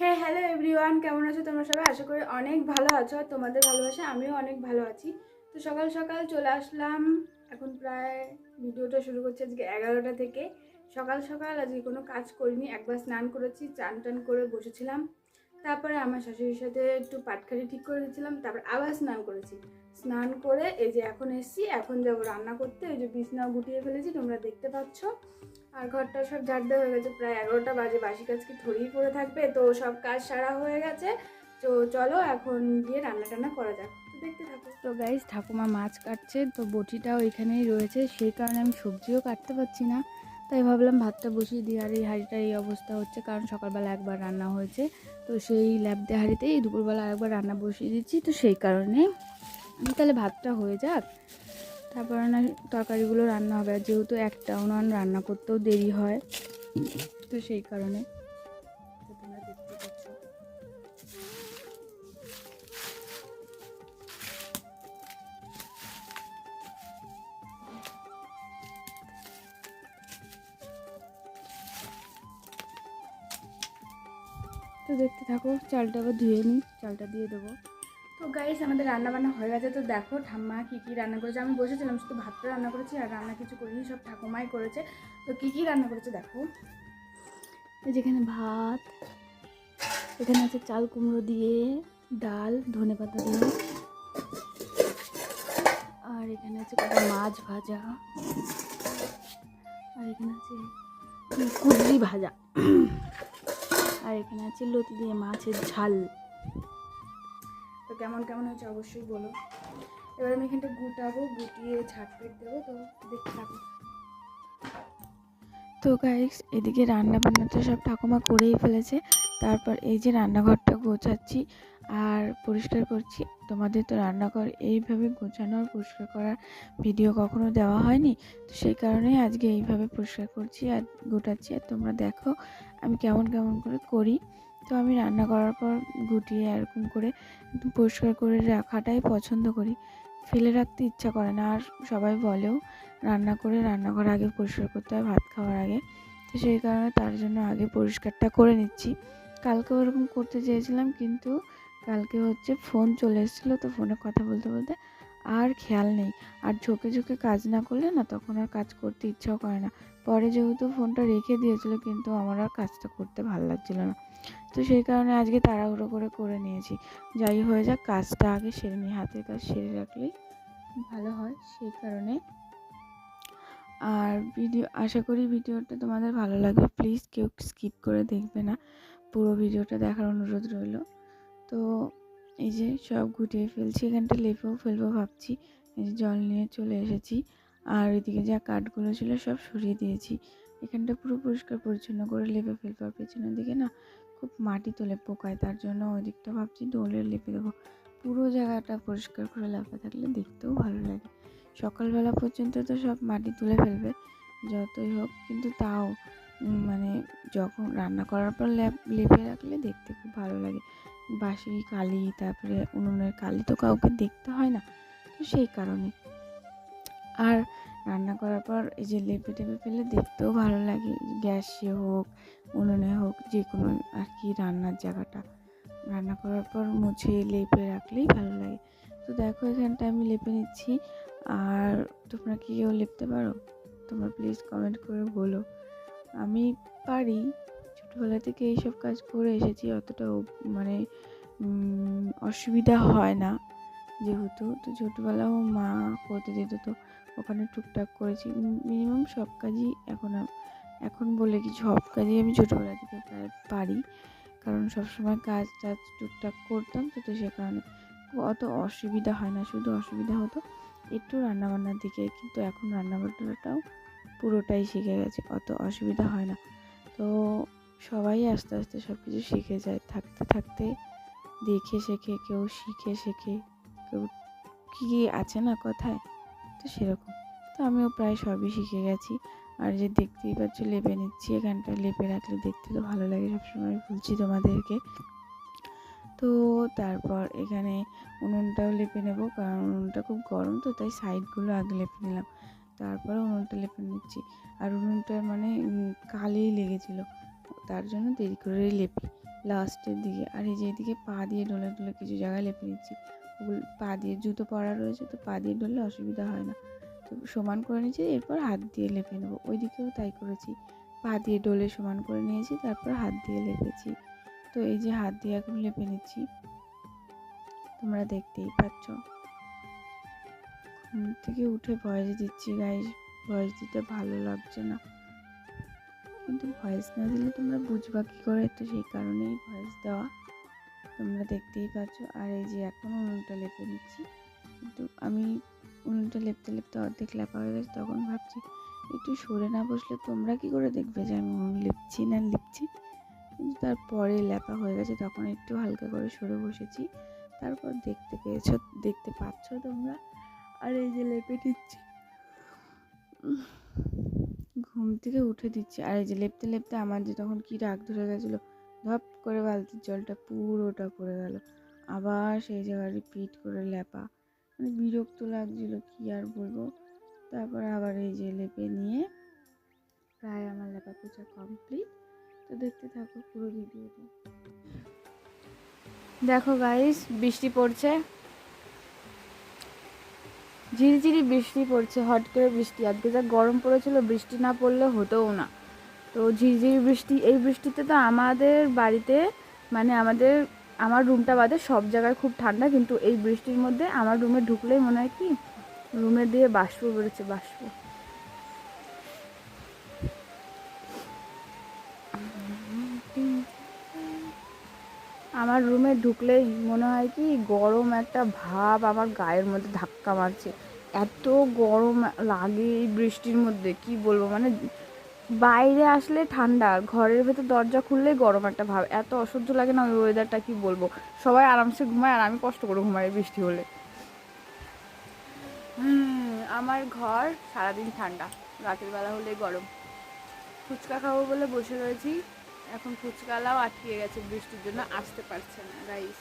হ্যাঁ hello everyone কেমন আছো তোমরা সবাই? আশা করি অনেক ভালো আছো আর তোমাদের ভালোবাসা আমিও অনেক ভালো আছি। তো সকাল সকাল চলে আসলাম। এখন প্রায় ভিডিওটা শুরু করছি আজকে এগারোটা থেকে। সকাল সকাল আজকে কোনো কাজ করিনি, একবার স্নান করেছি, চান টান করে বসেছিলাম। তারপরে আমার শাশুড়ির সাথে একটু পাটখারি ঠিক করে দিয়েছিলাম, তারপর আবার স্নান করেছি। স্নান করে এই যে এখন এসছি, এখন যাব রান্না করতে। এই যে বিছনাও গুটিয়ে ফেলেছি, তোমরা দেখতে পাচ্ছ। আর ঘরটা সব ঝাড় দেওয়া হয়ে গেছে প্রায় এগারোটা বাজে। বাসি কাজ কি থরেই পড়ে থাকবে? তো সব কাজ সারা হয়ে গেছে। তো চলো এখন গিয়ে রান্না টান্না করা যাক। দেখতে থাকো। তো গাইজ ঠাকুমা মাছ কাটছে, তো বটিটা ওইখানেই রয়েছে। সেই কারণে আমি সবজিও কাটতে পারছি না। তাই ভাবলাম ভাতটা বসিয়ে দিই। আর এই হাঁড়িটা এই অবস্থা হচ্ছে, কারণ সকালবেলা একবার রান্না হয়েছে। তো সেই ল্যাব দিয়ে হাঁড়িতেই দুপুরবেলা একবার রান্না বসিয়ে দিচ্ছি। তো সেই কারণে তাহলে ভাতটা হয়ে যাক। তারপর না তরকারিগুলো রান্না হবে। যেহেতু একটা উনান রান্না করতেও দেরি হয়। তো সেই কারণে তো দেখতে থাকো, চালটা আবার ধুয়ে নিই। চালটা দিয়ে দেবো। তো গাইস আমাদের রান্না বান্না হয়ে গেছে। তো দেখো ঠাম্মা কী কী রান্না করেছে। আমি বসেছিলাম, শুধু ভাতটা রান্না করেছি আর রান্না কিছু করিনি, সব ঠাকুমাই করেছে। তো কী কী রান্না করেছে দেখো। যেখানে ভাত, এখানে আছে চাল কুমড়ো দিয়ে, ডাল, ধনে পাতা দিয়ে, আর এখানে আছে কটা মাছ ভাজা, আর এখানে আছে কুদরি ভাজা, আর এখানে আছে লতি দিয়ে মাছের ঝাল। কেমন কেমন হয়েছে অবশ্যই বলো। এবার আমি এখানটা গুটাবো, গুটিয়ে ঝাড়পেট দেবো, তো দেখতে থাকো। তো গাইস এদিকে রান্না বান্না তো সব ঠাকুমা করেই ফেলেছে। তারপর এই যে রান্নাঘরটা গোছাচ্ছি আর পরিষ্কার করছি। তোমাদের তো রান্নাঘর এইভাবে গোছানো আর পরিষ্কার করার ভিডিও কখনো দেওয়া হয়নি। তো সেই কারণেই আজকে এইভাবে পরিষ্কার করছি আর গোটাচ্ছি। আর তোমরা দেখো আমি কেমন কেমন করে করি। তো আমি রান্না করার পর গুটিয়ে এরকম করে পরিষ্কার করে রাখাটাই পছন্দ করি। ফেলে রাখতে ইচ্ছা করে না, আর সবাই বলেও রান্না করে রান্নাঘর আগে পরিষ্কার করতে হয় ভাত খাওয়ার আগে। তো সেই কারণে তার জন্য আগে পরিষ্কারটা করে নিচ্ছি। কালকে ওরকম করতে চেয়েছিলাম, কিন্তু কালকে হচ্ছে ফোন চলে এসেছিল, তো ফোনে কথা বলতে বলতে আর খেয়াল নেই। আর ঝোঁকে ঝোঁকে কাজ না করলে না তখন আর কাজ করতে ইচ্ছাও করে না। পরে যেহেতু ফোনটা রেখে দিয়েছিল, কিন্তু আমার আর কাজটা করতে ভালো লাগছিল না। তো সেই কারণে আজকে তাড়াহুড়ো করে করে নিয়েছি। যাই হয়ে যাক, কাজটা আগে সেরে নিই, হাতের কাজ সেরে রাখলেই ভালো হয় সেই কারণে। আর ভিডিও, আশা করি ভিডিওটা তোমাদের ভালো লাগবে। প্লিজ কেউ স্কিপ করে দেখবে না। পুরো ভিডিওটা দেখার অনুরোধ রইল। তো এই যে সব গুটিয়ে ফেলছি, এখানটা লেপেও ফেলব ভাবছি। এই যে জল নিয়ে চলে এসেছি। আর এদিকে যা কাঠগুলো ছিল সব সরিয়ে দিয়েছি। এখানটা পুরো পরিষ্কার পরিচ্ছন্ন করে লেপে ফেলব। আর পেছনের দিকে না খুব মাটি তোলে পোকায়, তার জন্য ওই দিকটা ভাবছি দোলে লেপে দেবো। পুরো জায়গাটা পরিষ্কার করে লেপা থাকলে দেখতেও ভালো লাগে। সকালবেলা পর্যন্ত তো সব মাটি তুলে ফেলবে, যতই হোক, কিন্তু তাও মানে যখন রান্না করার পর লেপ, লেপে রাখলে দেখতে খুব ভালো লাগে। বাসি কালি, তারপরে উনুনের কালি তো কাউকে দেখতে হয় না, তো সেই কারণে। আর রান্না করার পর এই যে লেপে টেপে ফেলে দেখতেও ভালো লাগে, গ্যাসে হোক, উনুনে হোক যে কোনো আর কি রান্নার জায়গাটা। রান্না করার পর মুছে লেপে রাখলেই ভালো লাগে। তো দেখো এখানটা আমি লেপে নিচ্ছি, আর তোমরা কি কেউ লিখতে পারো? তোমরা প্লিজ কমেন্ট করে বলো। আমি পারি ছোটোবেলা থেকে এইসব কাজ করে এসেছি, অতটা মানে অসুবিধা হয় না যেহেতু। তো ছোটোবেলাও মা করতে দিত, তো ওখানে টুকটাক করেছি। মিনিমাম সব কাজই এখন এখন বলে কি সব কাজই আমি ছোটোবেলা থেকে পারি। কারণ সবসময় কাজ টাজ টুকটাক করতাম, তো তো সে কারণে অত অসুবিধা হয় না। শুধু অসুবিধা হতো একটু রান্নাবান্নার দিকে, কিন্তু এখন রান্নাবান্নাটাও পুরোটাই শিখে গেছে, অত অসুবিধা হয় না। তো সবাই আস্তে আস্তে সব কিছু শিখে যায়। থাকতে থাকতে দেখে শেখে, কেউ শিখে শেখে, কেউ কী কী আছে না কথায়? তো সেরকম। তো আমিও প্রায় সবই শিখে গেছি। আর যে দেখতেই পাচ্ছ লেপে নিচ্ছি এখানটা। লেপে রাখলে দেখতে তো ভালো লাগে। সবসময় বলছি তোমাদেরকে। তো তারপর এখানে উনুনটাও লেপে নেব। কারণ উনুনটা খুব গরম তো, তাই সাইডগুলো আগে লেপে নিলাম। তারপরে উনুনটা লেপে নিচ্ছি। আর উনুনটা মানে কালেই লেগেছিল। তার জন্য দেরি করে লেপি। লাস্টের দিকে, আর এই যে এদিকে পা দিয়ে ডলে ডলে কিছু জায়গায় লেপে নিচ্ছি। ওগুলো পা দিয়ে জুতো পরা রয়েছে, তো পা দিয়ে ডললে অসুবিধা হয় না। তো সমান করে নিয়েছি, এরপর হাত দিয়ে লেপে নেব। ওইদিকেও তাই করেছি। পা দিয়ে ডলে সমান করে নিয়েছি, তারপর হাত দিয়ে লেপেছি। তো এই যে হাত দিয়ে এখন লেপে নিচ্ছি। তোমরা দেখতেই পাচ্ছ। ঘুম থেকে উঠে ভয়েস দিচ্ছি গাইজ ভয়েস দিতে ভালো লাগছে না। কিন্তু ভয়েস না দিলে তোমরা বুঝবা কী করে? তো সেই কারণেই ভয়েস দেওয়া। তোমরা দেখতেই পাচ্ছ। আর এই যে এখন উনুনটা লেপে নিচ্ছি। কিন্তু আমি উনুনটা লেপতে লেপতে অর্ধেক লেপা হয়ে গেছে, তখন ভাবছি একটু সরে না বসলে তোমরা কি করে দেখবে যে আমি উনুন লিপছি না লিপছি? কিন্তু তারপরে লেপা হয়ে গেছে, তখন একটু হালকা করে সরে বসেছি। তারপর দেখতে পেয়েছ, দেখতে পাচ্ছ তোমরা। আর এই যে লেপে দিচ্ছি ঘুম থেকে উঠে দিচ্ছি। আর এই যে লেপতে লেপতে আমার যে তখন কি রাগ ধরে গেছিল, ধপ করে বালতির জলটা পুরোটা পড়ে গেল। আবার সেই জায়গায় রিপিট করে লেপা। মানে বিরক্ত লাগছিল, কি আর বলব? তারপরে আবার এই যে লেপে নিয়ে প্রায় আমার লেপা পোছা কমপ্লিট তো দেখতে থাকো পুরো ভিডিওটা দেখো গাইস বৃষ্টি পড়ছে। ঝিরিঝিরি বৃষ্টি পড়ছে হট করে বৃষ্টি। আজকে যা গরম পড়েছিল, বৃষ্টি না পড়লে হতোও না। তো ঝিরিঝিরি বৃষ্টি, এই বৃষ্টিতে তো আমাদের বাড়িতে মানে আমাদের, আমার রুমটা বাদে সব জায়গায় খুব ঠান্ডা, কিন্তু এই বৃষ্টির মধ্যে আমার রুমে ঢুকলেই মনে হয় কি, রুমে দিয়ে বাষ্প বেরোচ্ছে, বাষ্প। আমার রুমে ঢুকলেই মনে হয় কি গরম একটা ভাব আমার গায়ের মধ্যে ধাক্কা মারছে। এত গরম লাগে এই বৃষ্টির মধ্যে, কি বলব? মানে বাইরে আসলে ঠান্ডা, ঘরের ভেতর দরজা খুললেই গরম একটা ভাব। এত অসহ্য লাগে না ওই ওয়েদারটা কি বলব? সবাই আরামসে ঘুমায় আর আমি কষ্ট করে ঘুমাই বৃষ্টি হলে। আমার ঘর সারাদিন ঠান্ডা, রাতের বেলা হলে গরম। ফুচকা খাব বলে বসে রয়েছি। এখন ফুচকালাও আটকে গেছে বৃষ্টির জন্য আসতে পারছে না গাইস